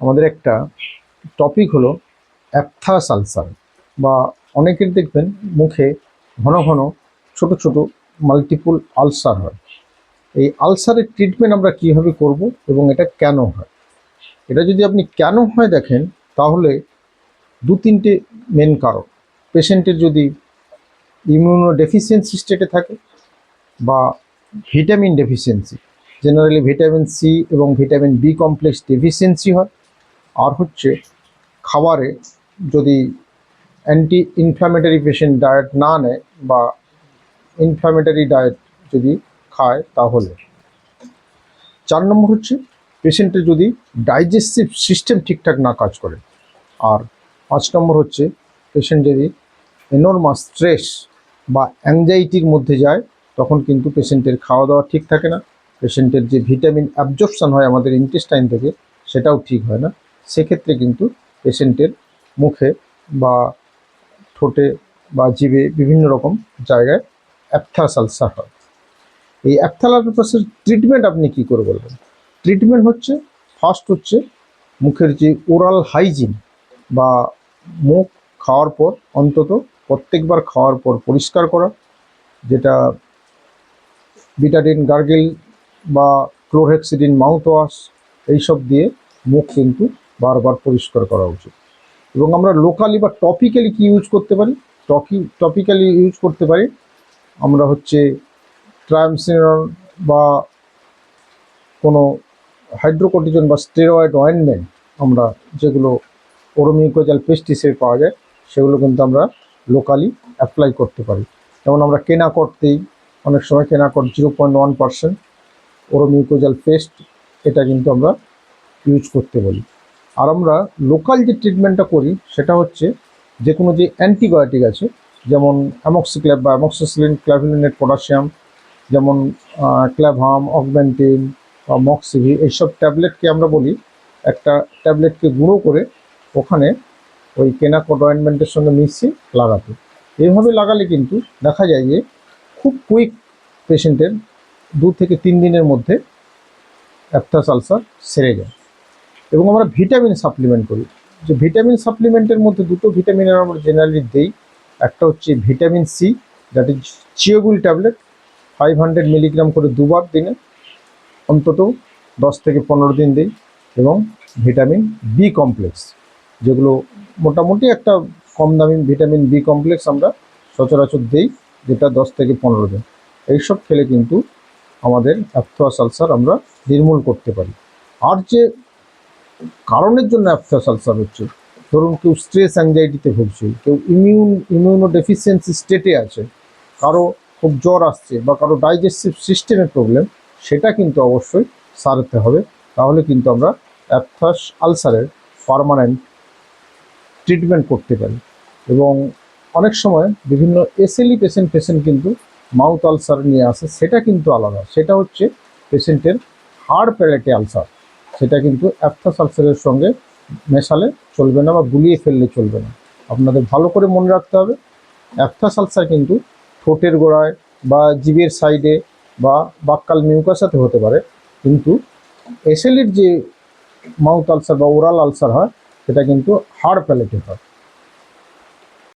আমাদের একটা টপিক হলো অ্যাপথাস আলসার বা অনেকের দেখবেন মুখে ঘন ঘন ছোট ছোট মাল্টিপুল আলসার হয়। এই আলসারের ট্রিটমেন্ট আমরা কীভাবে করব এবং এটা কেন হয়? এটা যদি আপনি কেন হয় দেখেন, তাহলে দু তিনটে মেন কারণ পেশেন্টের যদি ইমিউনো ডেফিসিয়েন্সি স্টেটে থাকে বা vitamin deficiency generally vitamin C এবং ভিটামিন বি কমপ্লেক্স ডেফিসিয়েন্সি হয় আর হচ্ছে খাবারে যদি অ্যান্টি ইনফ্ল্যামেটারি পেশেন্ট ডায়েট না নেয় বা ইনফ্ল্যামেটারি ডায়েট যদি খায় তাহলে। চার নম্বর হচ্ছে পেশেন্টের যদি ডাইজেস্টিভ সিস্টেম ঠিকঠাক না কাজ করে। আর পাঁচ নম্বর হচ্ছে পেশেন্ট যদি এনর্মাস স্ট্রেস বা অ্যাংজাইটির মধ্যে যায়, তখন কিন্তু পেশেন্টের খাওয়া দাওয়া ঠিক থাকে না। পেশেন্টের যে ভিটামিন অ্যাবজর্পশন হয় আমাদের ইন্টেস্টাইন থেকে, সেটাও ঠিক হয় না। সেক্ষেত্রে কিন্তু পেশেন্টের মুখে বা ঠোঁটে বা জিভে বিভিন্ন রকম জায়গায় অ্যাপথাস আলসার হয়। এই অ্যাপথালাসের ট্রিটমেন্ট আপনি কী করে বলবেন? ট্রিটমেন্ট হচ্ছে, ফার্স্ট হচ্ছে মুখের যে ওরাল হাইজিন বা মুখ খাওয়ার পর, অন্তত প্রত্যেকবার খাওয়ার পর পরিষ্কার করা, যেটা বিটাডিন গার্গেল বা ক্লোরহেক্সিডিন মাউথ ওয়াশ এইসব দিয়ে মুখ কিন্তু বারবার পরিষ্কার করা উচিত। এবং আমরা লোকালি বা টপিক্যালি কি ইউজ করতে পারি? টকি টপিক্যালি ইউজ করতে পারি। আমরা হচ্ছে ট্রায়ামসিনন বা কোনো হাইড্রোকোটিজন বা স্টেরয়েড অয়েনমেন্ট আমরা যেগুলো ওরোমিউকোজাল পেস্টিসাইড পাওয়া যায়, সেগুলো কিন্তু আমরা লোকালি অ্যাপ্লাই করতে পারি। যেমন আমরা কেনাকটতেই অনেক সময় Kenacort zero point one percent oromucosal paste এটা কিন্তু আমরা ইউজ করতে বলি আর আমরা লোকাল যে ট্রিটমেন্টটা করি, সেটা হচ্ছে যে কোনো যে অ্যান্টিবায়োটিক আছে, যেমন অ্যামক্সিক্ল্যাব বা অ্যামক্সিসিলিন ক্ল্যাভিলিনেট পটাশিয়াম যেমন ক্ল্যাভাম অগমেন্টিন বা মক্সিভি এইসব ট্যাবলেটকে আমরা বলি, একটা ট্যাবলেটকে গুঁড়ো করে ওখানে ওই কেনাকট অয়েনমেন্টের সঙ্গে মিশিয়ে লাগাতে। এইভাবে লাগালে কিন্তু দেখা যায় যে খুব কুইক পেশেন্টের দু থেকে তিন দিনের মধ্যে অ্যাপথাস আলসার সেরে যায়। এবং আমরা ভিটামিন সাপ্লিমেন্ট করি। যে ভিটামিন সাপ্লিমেন্টের মধ্যে দুটো ভিটামিনের আমরা জেনারেলি দিই। একটা হচ্ছে ভিটামিন সি দ্যাট ইজ চিওগুল ট্যাবলেট ফাইভ হান্ড্রেড মিলিগ্রাম করে দুবার দিনে অন্তত দশ থেকে পনেরো দিন দিই এবং ভিটামিন বি কমপ্লেক্স যেগুলো মোটামুটি একটা কম দামি ভিটামিন বি কমপ্লেক্স আমরা সচরাচর দিই, যেটা দশ থেকে পনেরো দিন। এইসব খেলে কিন্তু আমাদের অ্যাপথোয়াস আলসার আমরা নির্মূল করতে পারি। আর যে কারণের জন্য অ্যাপথোয়াস আলসার হচ্ছে। ধরুন কেউ স্ট্রেস অ্যাংজাইটিতে ভুগছে, কেউ ইমিউন ইমিউনো ডেফিসিয়েন্সি স্টেটে আছে, কারও খুব জ্বর আসছে বা কারও ডাইজেস্টিভ সিস্টেমের প্রবলেম সেটা কিন্তু অবশ্যই সারাতে হবে। তাহলে কিন্তু আমরা অ্যাপথাস আলসারের পারমানেন্ট ট্রিটমেন্ট করতে পারি। এবং অনেক সময় বিভিন্ন এসএলই পেশেন্ট পেশেন্ট কিন্তু মাউথ আলসার নিয়ে আসে, সেটা কিন্তু আলাদা। সেটা হচ্ছে পেশেন্টের হাড় প্যালেটে আলসার সেটা কিন্তু অ্যাপথাস আলসারের সঙ্গে মেশালে চলবে না বা গুলিয়ে ফেললে চলবে না। আপনাদের ভালো করে মনে রাখতে হবে অ্যাপথাস সালসার কিন্তু ঠোঁটের গোড়ায় বা জিভের সাইডে বা বাক্কাল মিউকাসাতে হতে পারে, কিন্তু এসএলির যে মাউথ আলসার বা ওরাল আলসার হয়, সেটা কিন্তু হাড় প্যালেটে হয়।